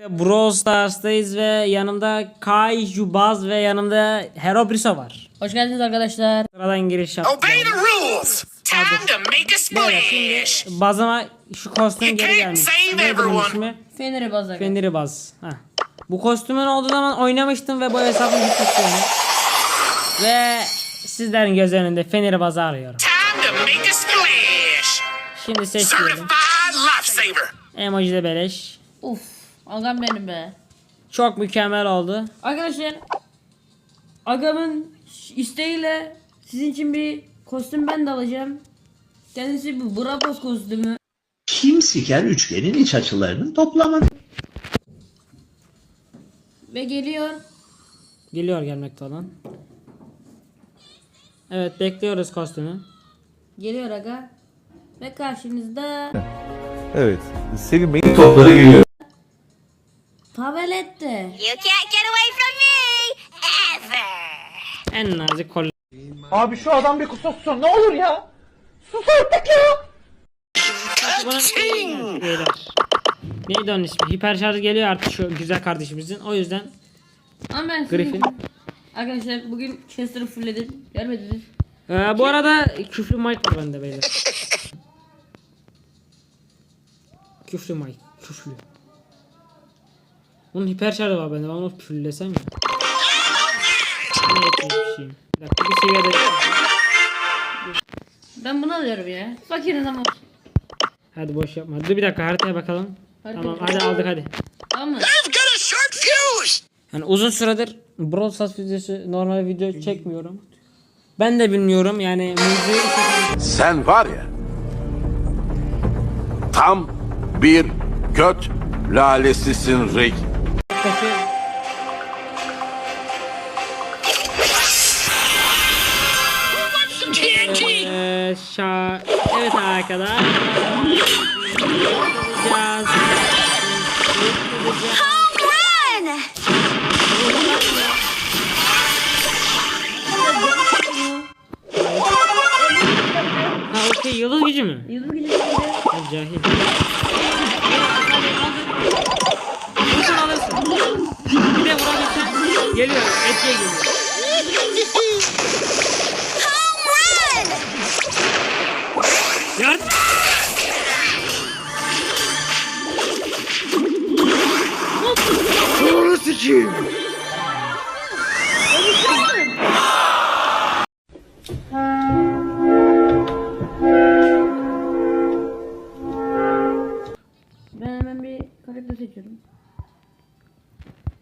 Brawl Stars'tayız ve yanımda Kaiju Baz ve yanımda Herobriso var. Hoş geldiniz arkadaşlar. Sıradan giriş yaptık. Obey the rules. Time to make a splash. Bazıma şu kostüm geri gelmiş. ismi? Feneri bazar. Fenrir Baz. Heh. Bu kostümün olduğu zaman oynamıştım ve bu hesabım gitmişti. Ve sizlerin göz önünde Fenrir Baz'ı arıyorum. Time to make a splash. Şimdi seçiyorum. Emoji de beleş. Uf. Agam benim be. Çok mükemmel oldu. Arkadaşlar. Agamın isteğiyle sizin için bir kostüm ben de alacağım. Kendisi bu Brabos kostümü. Kim siker üçgenin iç açılarının toplamı. Ve geliyor. Geliyor gelmekte olan. Evet bekliyoruz kostümü. Geliyor aga. Ve karşınızda Evet. Senin topları geliyor. You can't get away from me ever. En nazik kol. Abi şu adam bir kusursun ne olur ya. Sus artık ya. Bunun beyler. Neydi onun ismi? Hiperşarj geliyor artık şu güzel kardeşimizin. O yüzden Ama ben Griffin. Arkadaşlar bugün Chester'ı fullledim. Görmediniz. Ee, bu arada küflü mic var bende beyler. küflü mic. Küflü. Bunun hiperşarjı var bende. Ben onu küflesem ya. Ne etmiş bir şeyim. Bir dakika bir seviyede. Ben bunu alıyorum ya. Fakirin ama. Hadi boş yapma. Dur bir dakika haritaya bakalım. Harita- Tamam hadi aldık hadi. Tamam mı? Yani uzun süredir Brawl Stars videosu normal video çekmiyorum. Ben de bilmiyorum yani müziği Sen var ya tam bir göt lalesisin Rick. TNT. Eee şa evet arkadaşlar. Ha okey yıldız gücü mü? Yıldız gücü cahil. Bir de vurabilsen geliyor. Etkiye geliyor. Run! Yardım. Ben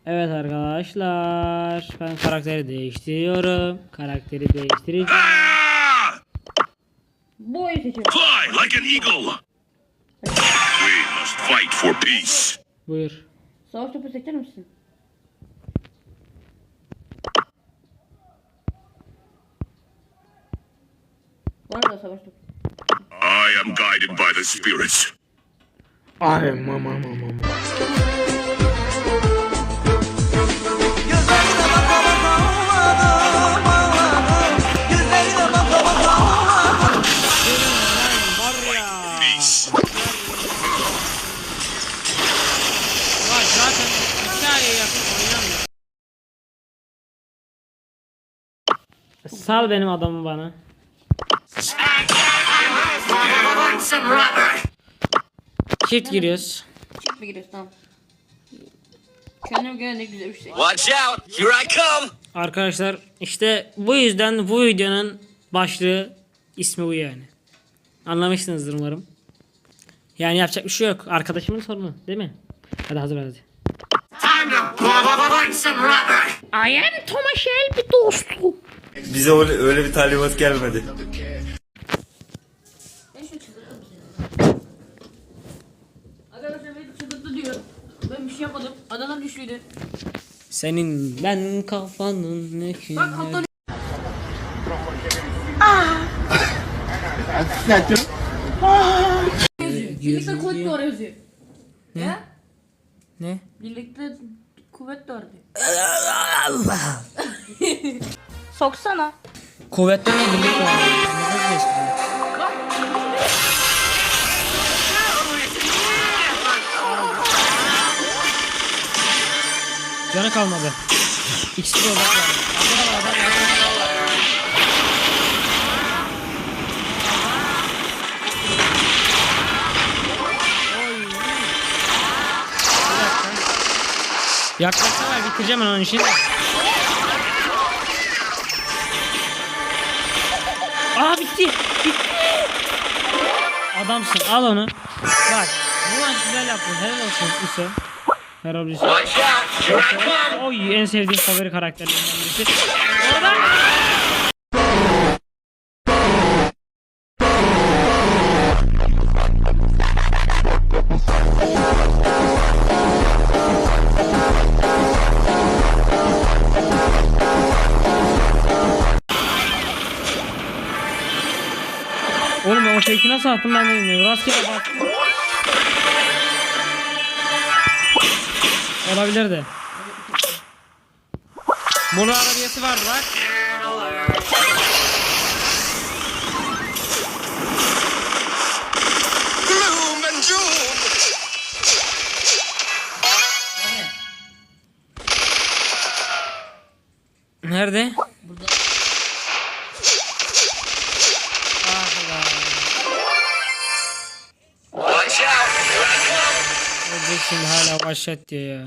Evet arkadaşlar ben karakteri değiştiriyorum. Karakteri değiştireceğim. Boyu seçiyorum. Fly like an eagle. We must fight for peace. Buyur. Savaş topu seçer misin? Savaş topu. I am guided by the spirits. Peace. Sal benim adamı bana. Çift giriyoruz. Çift mi giriyorsun tamam. Kendime göre ne güzel bir şey. Watch out. Here I come. Arkadaşlar işte bu yüzden bu videonun başlığı ismi bu yani. Anlamışsınızdır umarım. Yani yapacak bir şey yok. Arkadaşımın sorunu değil mi? Hadi hazır hadi. Time to want some rubber. I am Thomas Shelby dostum. Bize öyle, öyle bir talimat gelmedi. Ben şu çıldırttım seni. Arkadaşlar beni çıldırttı diyor. Ben bir şey yapmadım. Adana güçlüydü. Senin ben kafanın ne ki? Bak kaptan. Birlikte kuvvet doğru yazıyor. Ne? Ne? Birlikte kuvvet doğru diyor. Soksana. Kuvvetten de birlik var. Canı kalmadı. İkisi de orada kaldı. Arkada var adam. arkada. Oy. Bir dakika. Yaklaşsa var bitireceğim onun işini. Aa bitti. Bitti. Adamsın al onu. Bak bu maç güzel yaptın. Helal olsun Üse. Helal olsun. Oy en sevdiğim favori karakterlerinden birisi. Oradan. Fake'i nasıl attım ben de bilmiyorum. Rastgele bastım. Olabilir de. Bunun arabiyesi vardı bak. Nerede? Burada. Hala başlat diyor ya.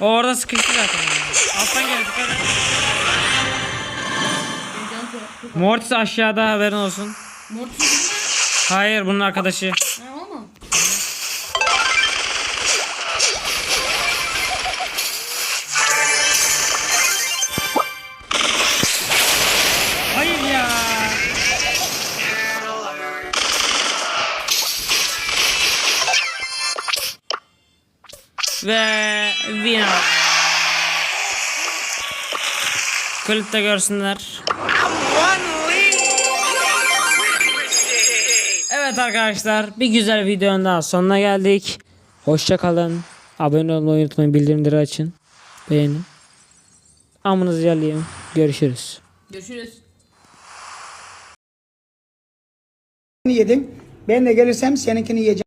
O orada sıkıştı zaten. Alttan gel dikkat et. Mortis aşağıda haberin olsun. Mortis Hayır bunun arkadaşı. ne Ve aldı. Klipte görsünler. Evet arkadaşlar bir güzel videonun daha sonuna geldik. Hoşça kalın. Abone olmayı unutmayın. Bildirimleri açın. Beğenin. Amınızı yalayayım. Görüşürüz. Görüşürüz. yedim. Ben de gelirsem seninkini yiyeceğim.